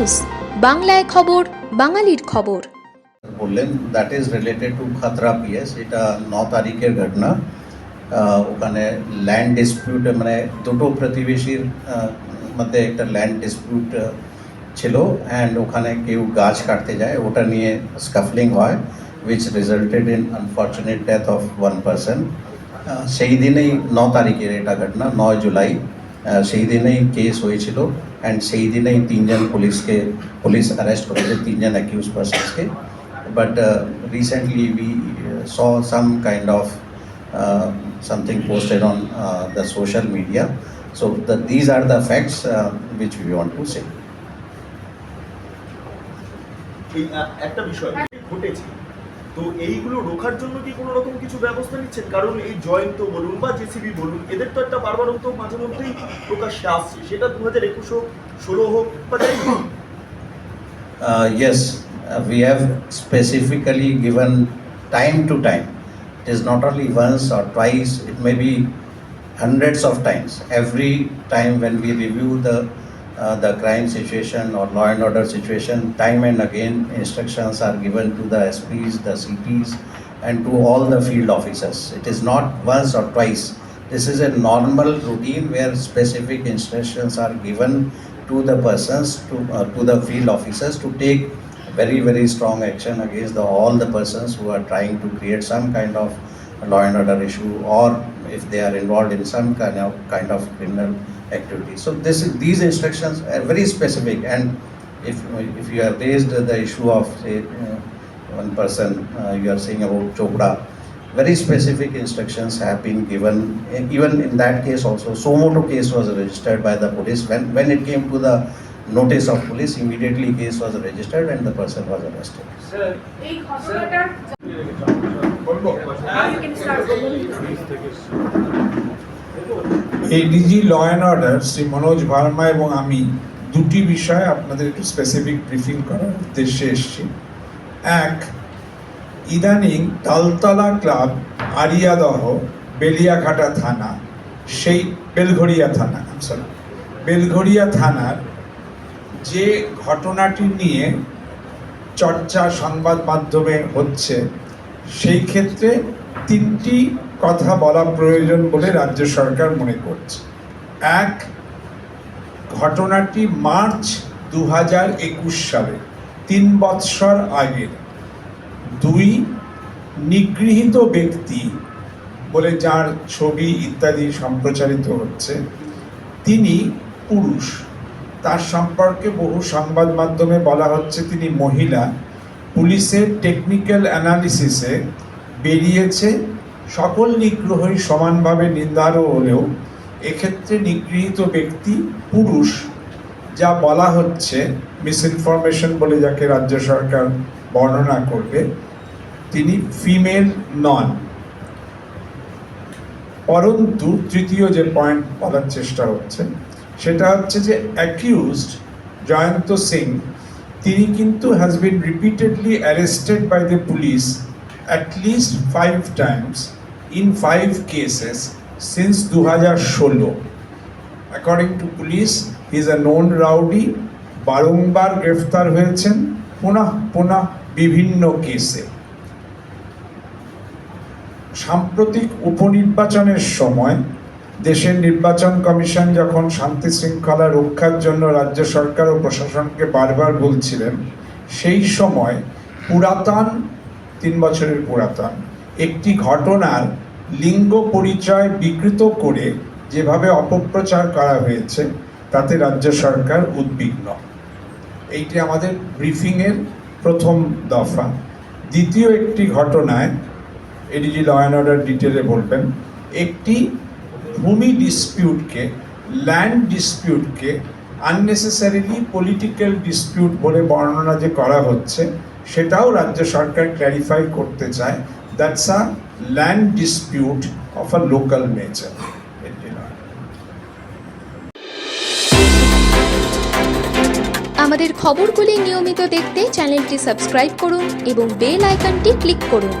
News, বাংলায় খবর, বাঙালির খবর। বললেন that is related to Khatra PS এটা ন তারিখের ঘটনা। ওখানে ল্যান্ড ডিসপিউট মানে দুটো প্রতিবেশীর মধ্যে একটা ল্যান্ড ডিসপিউট ছিল অ্যান্ড ওখানে কেউ গাছ কাটতে যায়, ওটা নিয়ে স্কাফলিং হয় which resulted in unfortunate death of one person সেই দিনেই ন তারিখের এটা ঘটনা, নয় জুলাই। সেই দিনেই কেস হয়েছিল। অ্যান্ড সেই দিনেই তিনজন পুলিশকে পুলিশ অ্যারেস্ট করেছে তিনজন accused পার্সনসকে but uh, recently we uh, saw some kind of uh, something posted on uh, the social media. So the, these are the facts uh, which we want to say. এই আহ, একটা বিষয় ঘটেছে তো এইগুলো রোখার জন্য কি কোনো রকম কিছু ব্যবস্থা নিচ্ছেন কারণ এই জয়ন্ত বলুন বা জেসিবি বলুন এদের তো একটা বারবার তো মাঝে মধ্যেই প্রকাশ্যে আসছে সেটা দু হাজার একুশ হোক ষোলো হোক বা যাই হোক Uh, uh, we have specifically given time to time. It is not only once or twice, it may be hundreds of times. Every time when we review the uh, the crime situation or law and order situation, time and again instructions are given to the SPs, the CPs, and to all the field officers. It is not once or twice. This is a normal routine where specific instructions are given to the persons, to, uh, to the field officers to take very, very strong action against the, all the persons who are trying to create some kind of law and order issue or if they are involved in some kind of, kind of criminal activity. So this is, these instructions are very specific and if, if you have raised the issue of say uh, one person, uh, you are saying about Chopra, very specific instructions have been given. Even in that case also, Somoto case was registered by the police. When, when it came to the notice of police, immediately case was registered and the person was arrested. এই ADG law and order, Shri Manoj Verma এবং আমি দুটি বিষয়ে আপনাদের একটু specific briefing করার উদ্দেশ্যে এসেছি। এক, ইদানিং তালতলা ক্লাব আরিয়াদহ, বেলিয়াঘাটা থানা, সেই বেলঘড়িয়া থানা সরি বেলঘড়িয়া থানার যে ঘটনাটি নিয়ে চর্চা সংবাদ মাধ্যমে হচ্ছে, সেই ক্ষেত্রে তিনটি কথা বলা প্রয়োজন বলে রাজ্য সরকার মনে করছে। এক, ঘটনাটি মার্চ দু হাজার একুশ সালে, তিন বৎসর আগের দুই, নিগৃহীত ব্যক্তি বলে যার ছবি ইত্যাদি সম্প্রচারিত হচ্ছে। তিনি পুরুষ। তার সম্পর্কে বহু সংবাদ মাধ্যমে বলা হচ্ছে তিনি মহিলা। পুলিশের টেকনিক্যাল অ্যানালিসিসে বেরিয়েছে। সকল নিগ্রহই সমানভাবে নিন্দারও হলেও এক্ষেত্রে নিগৃহীত ব্যক্তি পুরুষ, যা বলা হচ্ছে মিসইনফরমেশন বলে যাকে রাজ্য সরকার বর্ণনা করবে, তিনি ফিমেল নন। পরন্তু তৃতীয় যে পয়েন্ট বলার চেষ্টা হচ্ছে, সেটা হচ্ছে যে অ্যাকিউজড জয়ন্ত সিং, তিনি কিন্তু has been repeatedly arrested by the police at least five times five cases since দু হাজার ষোলো according to police is a known rowdy বারংবার গ্রেফতার হয়েছেন, পুনঃ পুনঃ বিভিন্ন কেসে। সাম্প্রতিক উপনির্বাচনের সময় দেশের নির্বাচন কমিশন যখন শান্তি শৃঙ্খলা রক্ষার জন্য রাজ্য সরকার ও প্রশাসনকে বারবার বলছিলেন, সেই সময় পুরাতন, তিন বছরের পুরাতন একটি ঘটনার লিঙ্গ পরিচয় বিকৃত করে যেভাবে অপপ্রচার করা হয়েছে, তাতে রাজ্য সরকার উদ্বিগ্ন। এইটি আমাদের ব্রিফিংয়ের প্রথম দফা। দ্বিতীয় একটি ঘটনায় এডিজি ল অ্যান্ড অর্ডার ডিটেলে বলবেন, একটি ভূমি ডিসপিউটকে, ল্যান্ড ডিসপিউটকে আননেসেসারিলি পলিটিক্যাল ডিসপিউট বলে বর্ণনা যে করা হচ্ছে, সেটাও রাজ্য সরকার ক্ল্যারিফাই করতে চায়। That's a land dispute of a local nature. আমাদের খবরগুলি নিয়মিত দেখতে চ্যানেলটি সাবস্ক্রাইব করুন এবং বেল আইকনটি ক্লিক করুন